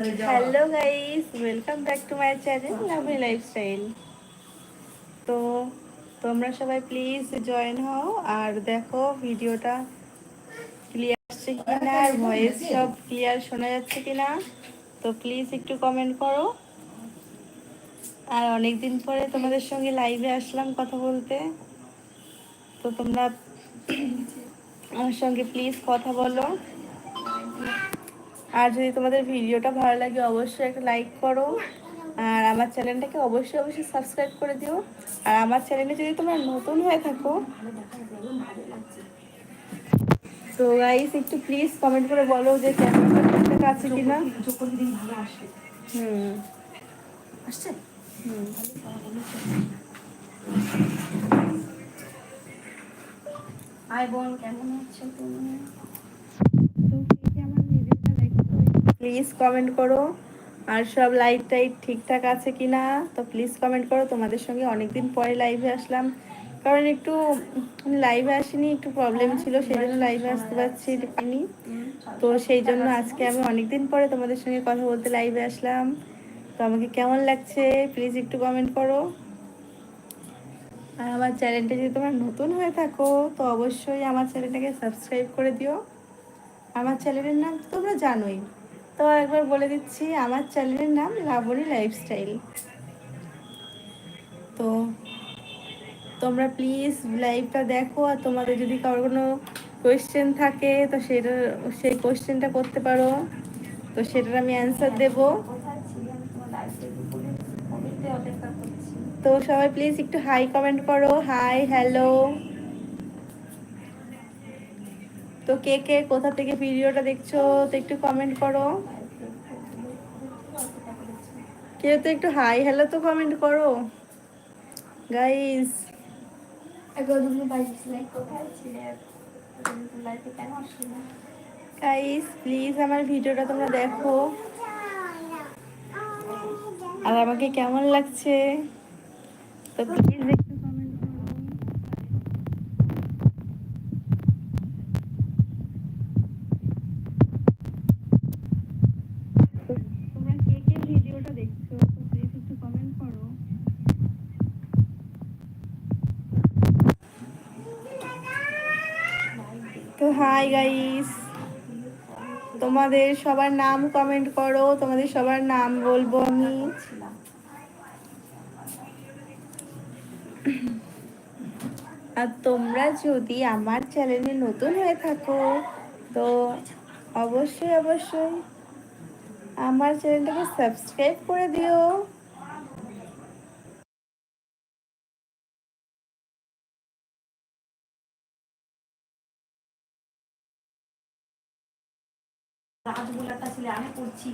Hello guys welcome back to my channel lovely lifestyle তো তোমরা সবাই প্লিজ জয়েন হও আর দেখো ভিডিওটা ক্লিয়ার আসছে কিনা আর ভয়েস সব ক্লিয়ার শোনা যাচ্ছে কিনা। তো প্লিজ একটু কমেন্ট করো। আর অনেক দিন পরে তোমাদের সঙ্গে লাইভে আসলাম কথা বলতে। তো তোমরা আমার সঙ্গে প্লিজ কথা বলো। আর যদি তোমাদের ভিডিওটা ভালো লাগে অবশ্যই একটা লাইক করো। আর আমার চ্যানেলটাকে অবশ্যই অবশ্যই সাবস্ক্রাইব করে দিও। আর আমার চ্যানেলে যদি তোমরা নতুন হয়ে থাকো তো গাইস একটু প্লিজ কমেন্ট করে বলো যে ক্যামেরাটা ঠিকঠাক আছে কিনা। হুম। আসছে? হুম। আয় বোন কেমন আছো তুমি? প্লিজ কমেন্ট করো। আর সব লাইট টাইট ঠিকঠাক আছে কি না তো প্লিজ কমেন্ট করো। তোমাদের সঙ্গে অনেকদিন পরে লাইভে আসলাম। কারণ একটু লাইভে আসিনি, একটু প্রবলেম ছিল সেই জন্য লাইভে আসতে পারছি পারিনি। তো সেই জন্য আজকে আমি অনেকদিন পরে তোমাদের সঙ্গে কথা বলতে লাইভে আসলাম। তো আমাকে কেমন লাগছে প্লিজ একটু কমেন্ট করো। আর আমার চ্যানেলটা যদি তোমরা নতুন হয়ে থাকো, তো অবশ্যই আমার চ্যানেলটাকে সাবস্ক্রাইব করে দিও। আমার চ্যানেলের নাম তোমরা জানোই। তো একবার বলে দিচ্ছি, আমার চ্যানেলের নাম লাবণী লাইফস্টাইল তো তোমরা প্লিজ লাইভটা দেখো, আর তোমাদের যদি কারোর কোনো কোয়েশ্চেন থাকে, তো সেটা, সেই কোয়েশ্চেনটা করতে পারো। তো সেটার আমি অ্যান্সার দেবো। তো সবাই প্লিজ একটু হাই কমেন্ট করো। হাই হ্যালো তো কে কে কোথা থেকে ভিডিওটা দেখছ তো একটু কমেন্ট করো। কেউ তো একটু হাই হ্যালো তো কমেন্ট করো। গাইস গাইস প্লিজ আমার ভিডিওটা তোমরা দেখো। আর আমাকে কেমন লাগছে? তো প্লিজ একটু কমেন্ট করো তো তোমরা কে কে ভিডিওটা দেখছ তো প্লিজ একটু কমেন্ট করো তো হাই গাইস। তোমাদের সবার নাম কমেন্ট করো, তোমাদের সবার নাম বলব আমি। আর তোমরা যদি আমার চ্যানেলে নতুন হয়ে থাকো, তো অবশ্যই অবশ্যই আমার চ্যানেলটাকে সাবস্ক্রাইব করে দিও। রাজগুলাটা ছিলে আমি করছি